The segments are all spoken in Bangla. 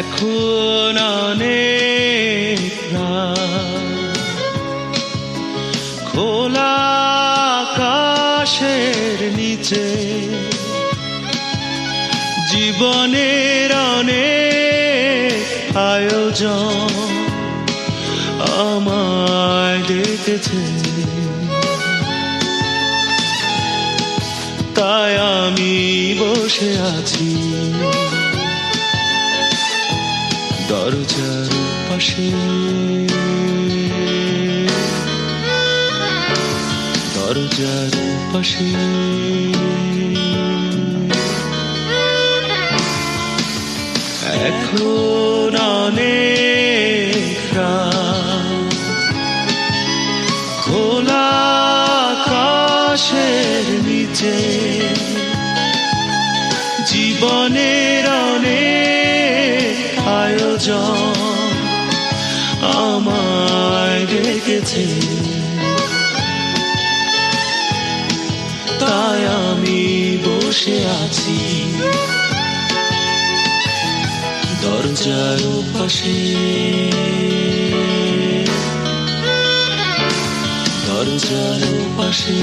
এখন অনেক। খোলা আকাশের নিচে জীবনের অনেক আয়োজন আমায় ডেকেছে তাই আমি বসে আছি দরজার পাশে। দরজার পাশে। এখন অনেক। খোলা আকাশের নিচে। জীবনের অনেক আয়োজন আমায় রেখেছে তাই আমি বসে আছি। দরজার পাশে দরজার পাশে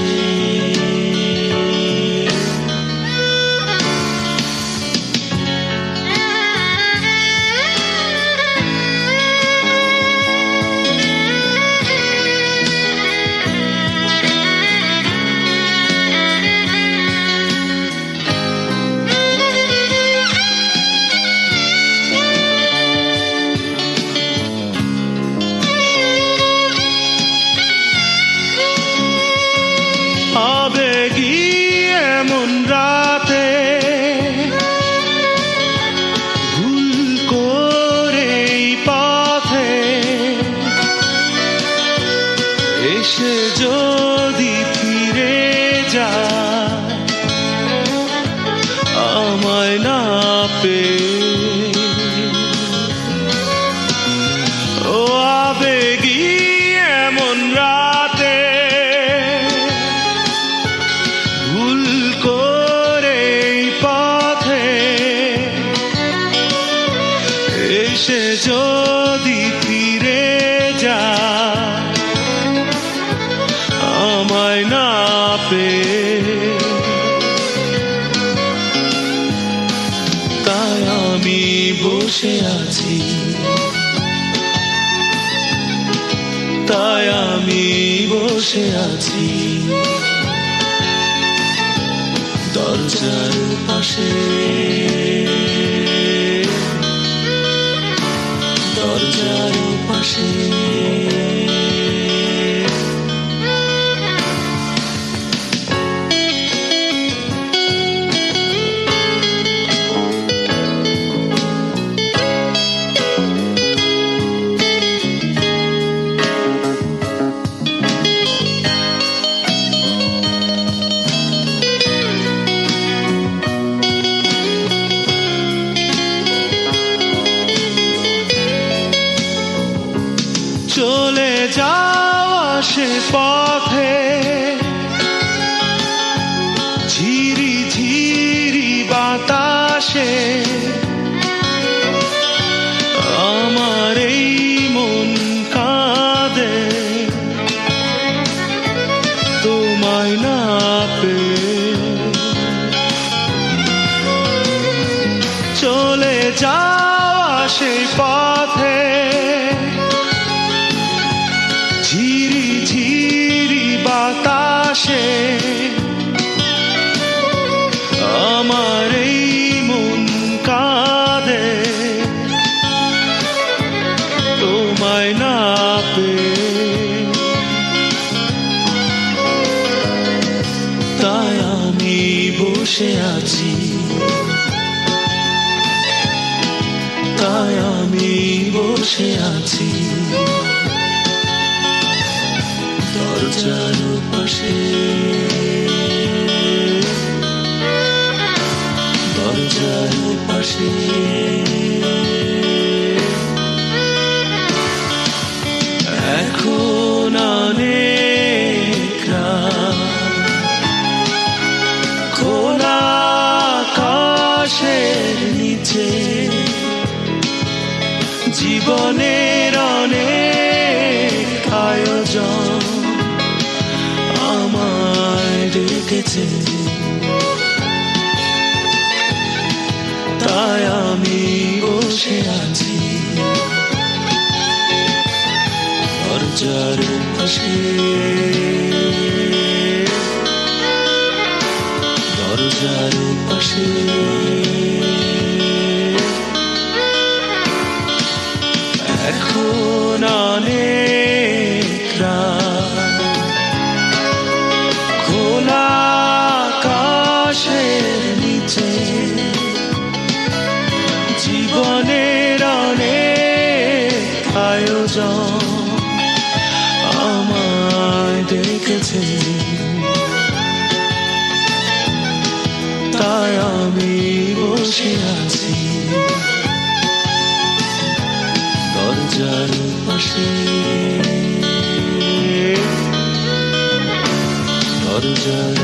পেয়ে বসে আছি। তাই আমি বসে আছি। দরজার পাশে। দরজার পাশে। চলে যাওয়া সে পথে। তোমায় না তাই আমি বসে আছি। তাই আমি বসে আছি। দরজার পাশে। দরজার পাশে। জীবনের অনেক আয়োজন আমায় ডেকেছে। তাই আমি বসে আছি। দরজার পাশে। দরজার পাশে। অনেক খোলা আকাশের নিচে জীবনের অনেক আয়োজন। পাশে দরজার